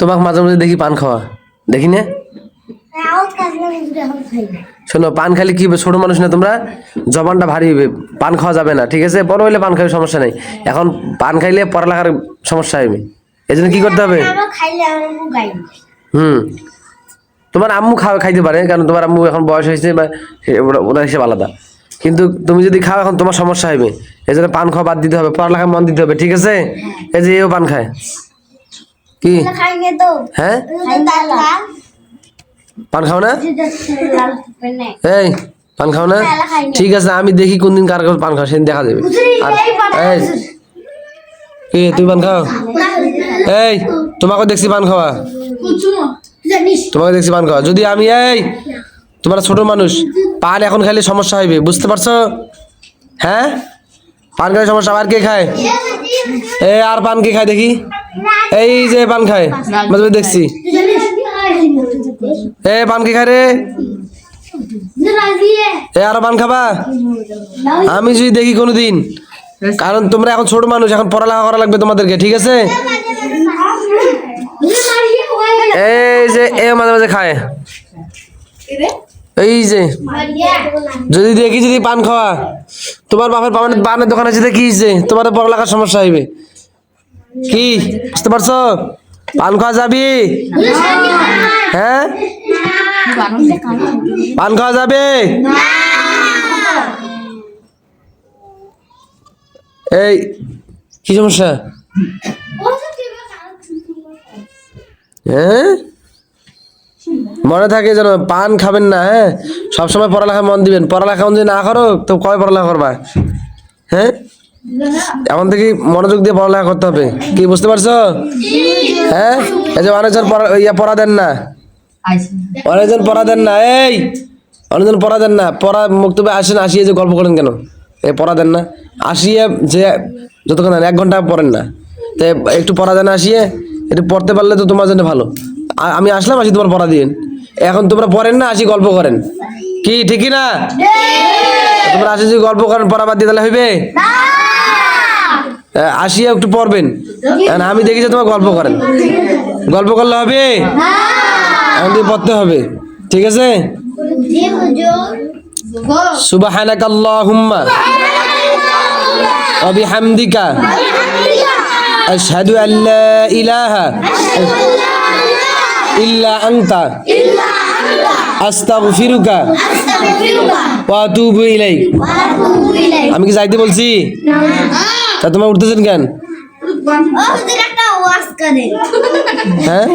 তোমাকে মাঝে মাঝে দেখি পান খাওয়া দেখি না? শোনো, পান খালি কি ছোট মানুষ না তোমরা? জবানটা ভারী হবে পান খাওয়া যাবে না, ঠিক আছে? বড় হইলে পান খাওয়ার সমস্যা নেই। এখন পান খাইলে পড়ালেখার সমস্যা হবে এই জন্য কি করতে হবে? হুম। তোমার আম্মু খাওয়া খাইতে পারে, কারণ তোমার আম্মু এখন বয়স হয়েছে বা ওনার হিসেবে আলাদা। কিন্তু তুমি যদি খাও, এখন তোমার সমস্যা হবে এই জন্য পান খাওয়া বাদ দিতে হবে, পড়ালেখা মন দিতে হবে, ঠিক আছে? এই যে এও পান খায়। কি? হ্যাঁ? পান খাও না? এই পান খাও না? ঠিক আছে আমি দেখি কোন দিন কার পান খাও সেদিন দেখা যাবে আর এই কি তুই পান খাও? এই তোমাকে দেখছি পান খাওয়া। তোমাকে দেখছি পান খাওয়া। যদি আমি এই তোমরা ছোট মানুষ পান এখন খাইলে সমস্যা হইবে বুঝতে পারছ? হ্যাঁ? পান খাইলে সমস্যা আর কে খায়? এ আর পান কে খায় দেখি? এই যে পান খায়, মাঝে দেখছি। এ, পান কি খায় রে? এ, আরও পান খাবা? আমি যদি দেখি কোনোদিন, কারণ তোমরা এখন ছোট মানুষ, এখন পড়ালেখা করা লাগবে তোমাদেরকে, ঠিক আছে? এই যে, এ মাঝে মাঝে খায়। এই যে, যদি দেখি যদি পান খাওয়া, তোমার বাপের পানের পানের দোকান আছে দেখি যে, তোমার পড়ালেখার সমস্যা হইবে। কি? বুঝতে পারছ? পান খাওয়া যাবি? হ্যাঁ? পান খাওয়া যাবে? এই, কি সমস্যা? হ্যাঁ? মনে থাকে যেন পান খাবেন না হ্যাঁ? সবসময় পড়ালেখা মন দিবেন। পড়ালেখা মন যদি না করো, তো কয় পড়ালেখা করবা? হ্যাঁ? এখন থেকে মনোযোগ দিয়ে পড়ালেখা করতে হবে। কি বুঝতে পারছ? হ্যাঁ? এই যে অনেকজন পড়া ইয়া পড়া দেন না। অনেকজন পড়া দেন না। এই! অনেকজন পড়া দেন না। পড়া মুক্তবে আসেন আসিয়ে যে গল্প করেন কেন? এই পড়া দেন না। আসিয়ে যে যতক্ষণ এক ঘণ্টা পড়েন না। তো একটু পড়া দেন আসিয়ে। একটু পড়তে পারলে তো তোমার জন্য ভালো। আমি আসলাম আসি তোমার পড়া দিন এখন তোমরা পড়েন না আসি গল্প করেন। কি ঠিকই না? তোমরা আসি যদি গল্প করেন পড়া বাদ দিয়ে তাহলে হইবে? আহ, আসিয়া একটু পড়বেন। আমি দেখি যে তোমার গল্প করেন। গল্প করলে হবে? এখন দিয়ে পড়তে হবে। ঠিক আছে? সুবাহানাক আল্লাহুম্মা ওয়া বিহামদিকা আশহাদু আন লা ইলাহা ইল্লা আনতা। আস্তাগফিরুকা। ওয়া আতুবু ইলাইক। আমি কি যাইতে বলছি? তা তোমার উঠতেছেন কেন? হ্যাঁ?